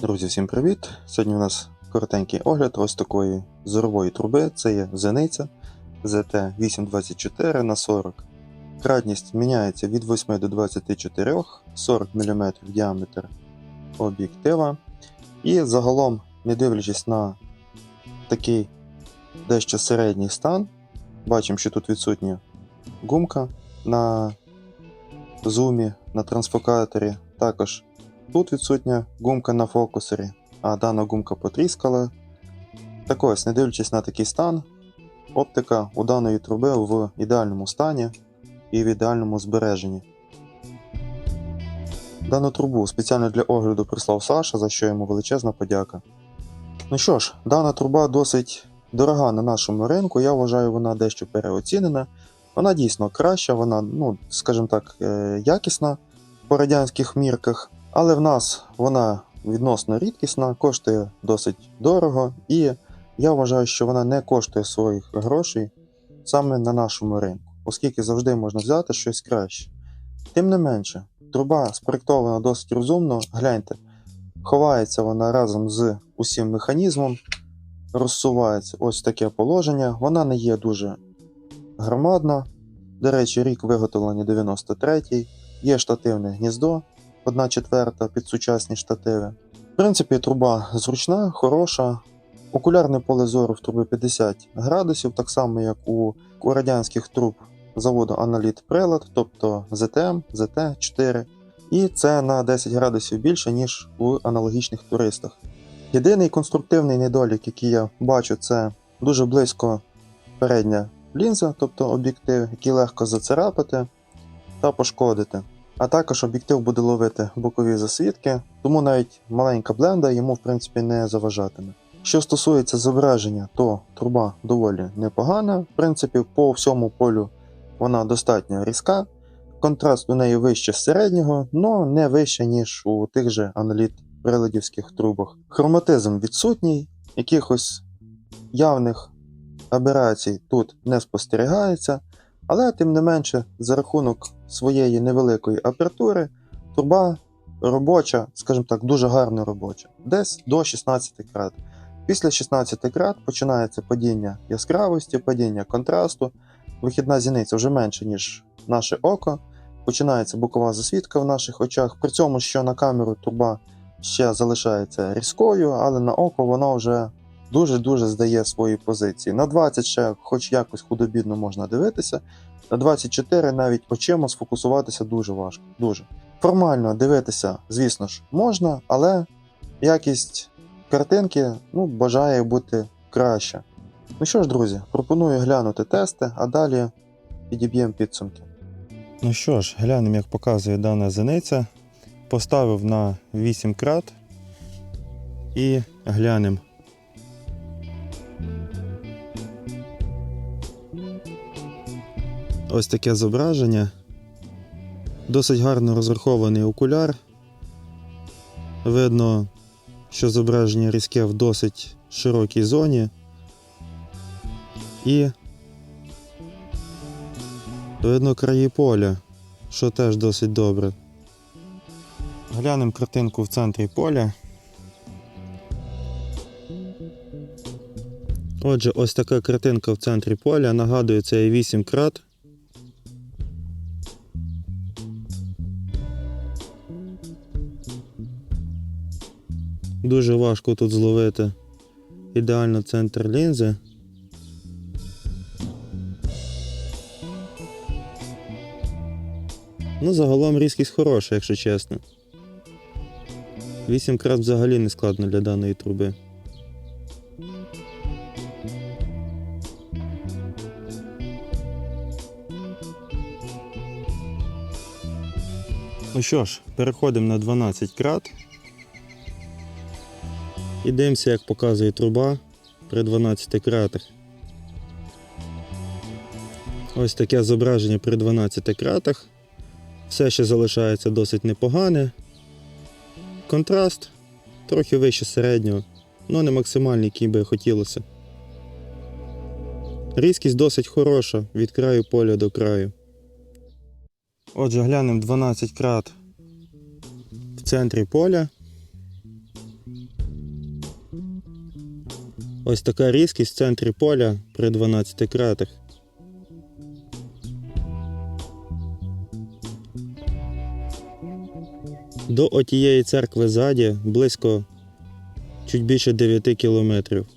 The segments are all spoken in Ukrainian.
Друзі, всім привіт! Сьогодні у нас коротенький огляд ось такої зорової труби. Це є зениця ZT824 на 40. Кратність міняється від 8 до 24, 40 мм діаметр об'єктива. І загалом, не дивлячись на такий дещо середній стан, бачимо, що тут відсутня гумка на зумі, на трансфокаторі. Також Тут відсутня гумка на фокусері, а дана гумка потріскала. Так ось, не дивлячись на такий стан, оптика у даної труби в ідеальному стані і в ідеальному збереженні. Дану трубу спеціально для огляду прислав Саша, за що йому величезна подяка. Ну що ж, дана труба досить дорога на нашому ринку, я вважаю, вона дещо переоцінена. Вона дійсно краща, вона, ну, скажімо так, е, якісна по радянських мірках. Але в нас вона відносно рідкісна, коштує досить дорого, і я вважаю, що вона не коштує своїх грошей саме на нашому ринку, оскільки завжди можна взяти щось краще. Тим не менше, труба спроєктована досить розумно. Гляньте, ховається вона разом з усім механізмом, розсувається ось таке положення. Вона не є дуже громадна. До речі, рік виготовлення 93-й, є штативне гніздо. 1 четверта під сучасні штативи. В принципі, труба зручна, хороша. Окулярне поле зору в труби 50 градусів, так само як у, радянських труб заводу Аналіт Прилад, тобто ZTM, ZT4. І це на 10 градусів більше, ніж у аналогічних туристах. Єдиний конструктивний недолік, який я бачу, це дуже близько передня лінза, тобто об'єктив, який легко зацарапати та пошкодити. А також об'єктив буде ловити бокові засвідки, тому навіть маленька бленда йому в принципі не заважатиме. Що стосується зображення, то труба доволі непогана. В принципі, по всьому полю вона достатньо різка. Контраст у неї вище середнього, але не вище, ніж у тих же аналіт приладівських трубах. Хроматизм відсутній, якихось явних аберацій тут не спостерігається. Але тим не менше, за рахунок своєї невеликої апертури, труба робоча, скажімо так, дуже гарно робоча, десь до 16 крат. Після 16 крат починається падіння яскравості, падіння контрасту, вихідна зіниця вже менше, ніж наше око. Починається бокова засвідка в наших очах. При цьому, що на камеру труба ще залишається різкою, але на око вона вже дуже-дуже здає свої позиції. На 20 ще хоч якось худобідно можна дивитися, на 24 навіть очима сфокусуватися дуже важко. Дуже. Формально дивитися, звісно ж, можна, але якість картинки ну, бажає бути краща. Ну що ж, друзі, пропоную глянути тести, а далі підіб'ємо підсумки. Ну що ж, глянемо, як показує дана зениця. Поставив на 8 крат і глянемо. Ось таке зображення. Досить гарно розрахований окуляр. Видно, що зображення різке в досить широкій зоні. І видно краї поля, що теж досить добре. Глянемо картинку в центрі поля. Отже, ось така картинка в центрі поля. Нагадую, це є 8 крат. Дуже важко тут зловити ідеально центр лінзи. Ну, загалом різкість хороша, якщо чесно. 8 крат взагалі не складно для даної труби. Ну що ж, переходимо на 12 крат. І дивимося, як показує труба при 12 кратах. Ось таке зображення при 12 кратах. Все ще залишається досить непогане. Контраст трохи вище середнього, але не максимальний, який би хотілося. Різкість досить хороша від краю поля до краю. Отже, глянемо 12 крат в центрі поля. Ось така різкість в центрі поля при 12 кратах. До отієї церкви ззаді близько чуть більше 9 кілометрів.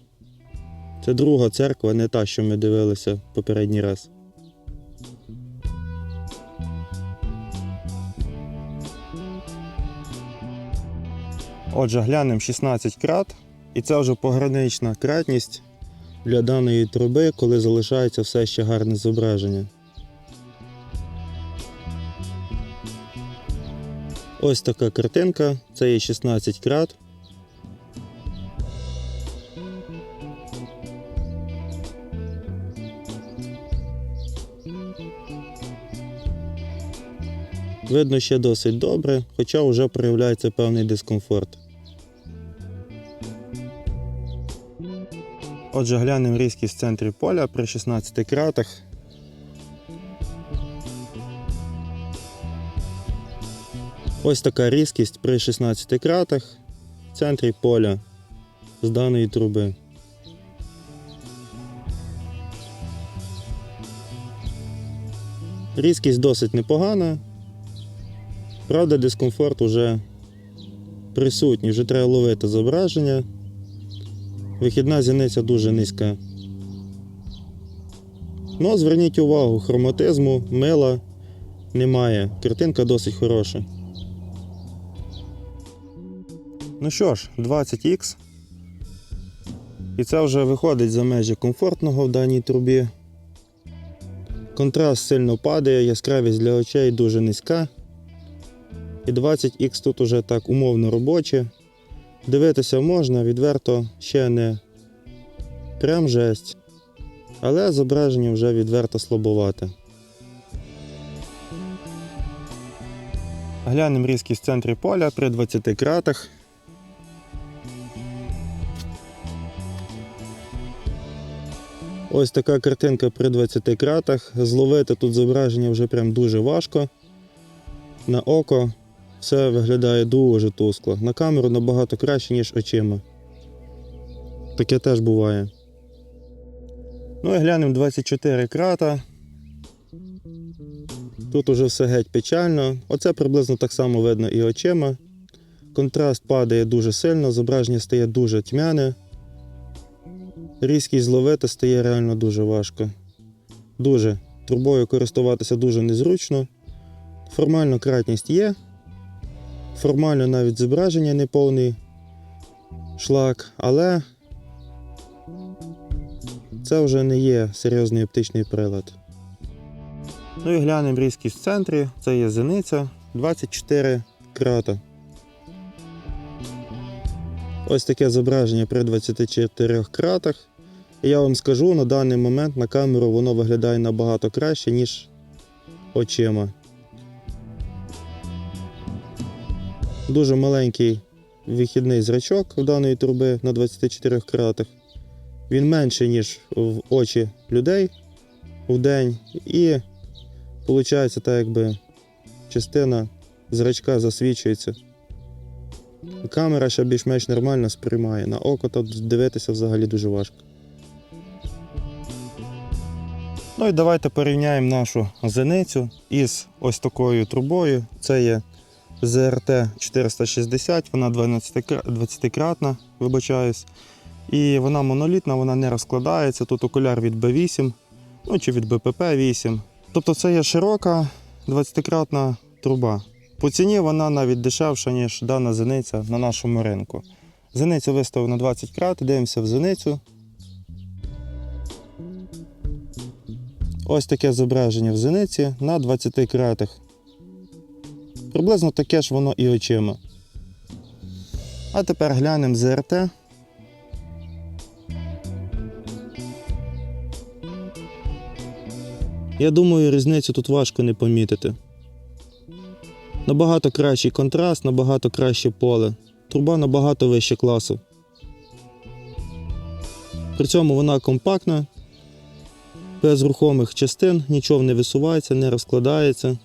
Це друга церква, не та, що ми дивилися попередній раз. Отже, глянемо 16 крат, і це вже погранична кратність для даної труби, коли залишається все ще гарне зображення. Ось така картинка, це є 16 крат. Видно ще досить добре, хоча вже проявляється певний дискомфорт. Отже, глянемо різкість в центрі поля при 16 кратах. Ось така різкість при 16 кратах в центрі поля з даної труби. Різкість досить непогана. Правда, дискомфорт уже присутній, вже треба ловити зображення. Вихідна зіниця дуже низька. Ну, зверніть увагу, хроматизму, мила немає. Картинка досить хороша. Ну що ж, 20х. І це вже виходить за межі комфортного в даній трубі. Контраст сильно падає, яскравість для очей дуже низька. І 20х тут уже так умовно робоче. Дивитися можна, відверто ще не прям жесть. Але зображення вже відверто слабовате. Глянемо різкість в центрі поля при 20 кратах. Ось така картинка при 20 кратах. Зловити тут зображення вже прям дуже важко. На око все виглядає дуже тускло. На камеру набагато краще, ніж очима. Таке теж буває. Ну і глянемо 24 крата. Тут уже все геть печально. Оце приблизно так само видно і очима. Контраст падає дуже сильно, зображення стає дуже тьмяне. Різкість зловити стає реально дуже важко. Дуже. Трубою користуватися дуже незручно. Формально кратність є. Формально навіть зображення не повний шлак, але це вже не є серйозний оптичний прилад. Ну і глянемо різкість в центрі. Це є зениця 24 крата. Ось таке зображення при 24 кратах. І я вам скажу, на даний момент на камеру воно виглядає набагато краще, ніж очима. Дуже маленький вихідний зрачок в даної труби на 24 кратах. Він менший, ніж в очі людей в день. І виходить, так якби частина зрачка засвічується. Камера ще більш-менш нормально сприймає. На око тут дивитися взагалі дуже важко. Ну і давайте порівняємо нашу зеницю із ось такою трубою. Це є ЗРТ 460, вона 20-кратна, вибачаюсь. І вона монолітна, вона не розкладається. Тут окуляр від B8, ну чи від БПП-8. Тобто це є широка 20-кратна труба. По ціні вона навіть дешевша, ніж дана зениця на нашому ринку. Зеницю виставив на 20 крат, дивимося в зеницю. Ось таке зображення в зениці на 20 кратах. Приблизно таке ж воно і очима. А тепер глянемо ЗРТ. Я думаю, різницю тут важко не помітити. Набагато кращий контраст, набагато краще поле. Труба набагато вище класу. При цьому вона компактна, без рухомих частин, нічого не висувається, не розкладається.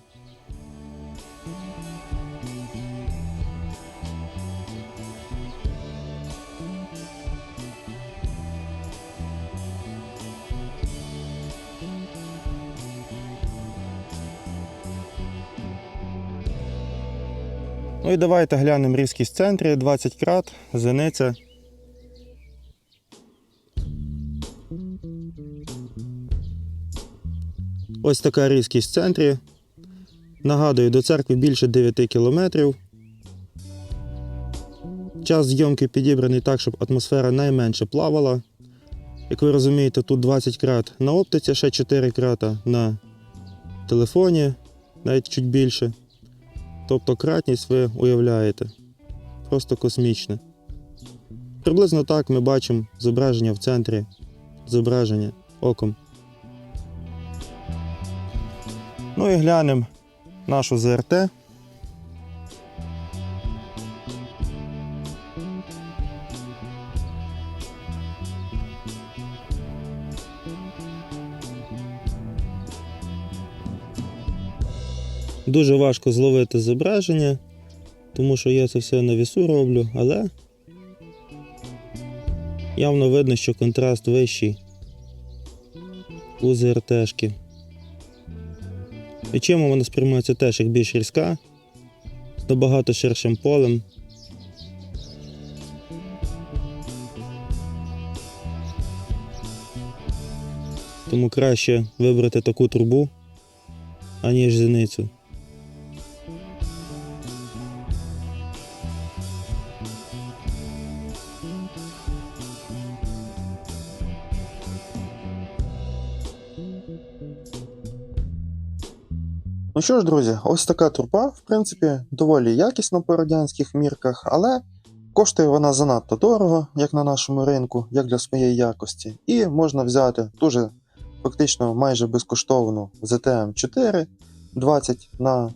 Ну і давайте глянемо різкість центрі 20 крат, зениця. Ось така різкість в центрі. Нагадую, до церкви більше 9 кілометрів. Час зйомки підібраний так, щоб атмосфера найменше плавала. Як ви розумієте, тут 20 крат на оптиці, ще 4 крата на телефоні, навіть чуть більше. Тобто кратність ви уявляєте. Просто космічне. Приблизно так ми бачимо зображення в центрі, зображення оком. Ну і глянемо нашу ЗРТ. Дуже важко зловити зображення, тому що я це все на вісу роблю, але явно видно, що контраст вищий у ЗРТшки. І чим вона сприймається теж як більш різка, з набагато ширшим полем. Тому краще вибрати таку трубу, аніж зіницю. Ну що ж, друзі, ось така труба, в принципі, доволі якісна по радянських мірках, але коштує вона занадто дорого, як на нашому ринку, як для своєї якості. І можна взяти дуже фактично майже безкоштовну ZTM 4 20 на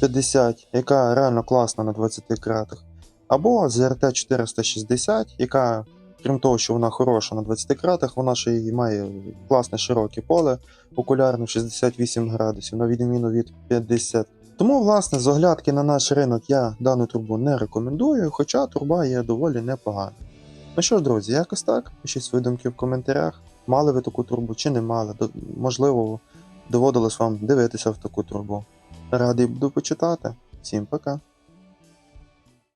50, яка реально класна на 20 кратах. Або ZRT 460, яка, крім того, що вона хороша на 20 кратах, вона ще й має класне широке поле, окулярно 68 градусів, на відміну від 50. Тому, власне, з оглядки на наш ринок я дану трубу не рекомендую, хоча труба є доволі непогана. Ну що ж, друзі, якось так. Пишіть свої думки в коментарях. Мали ви таку трубу чи не мали. Можливо, доводилось вам дивитися в таку трубу. Радий буду почитати. Всім пока.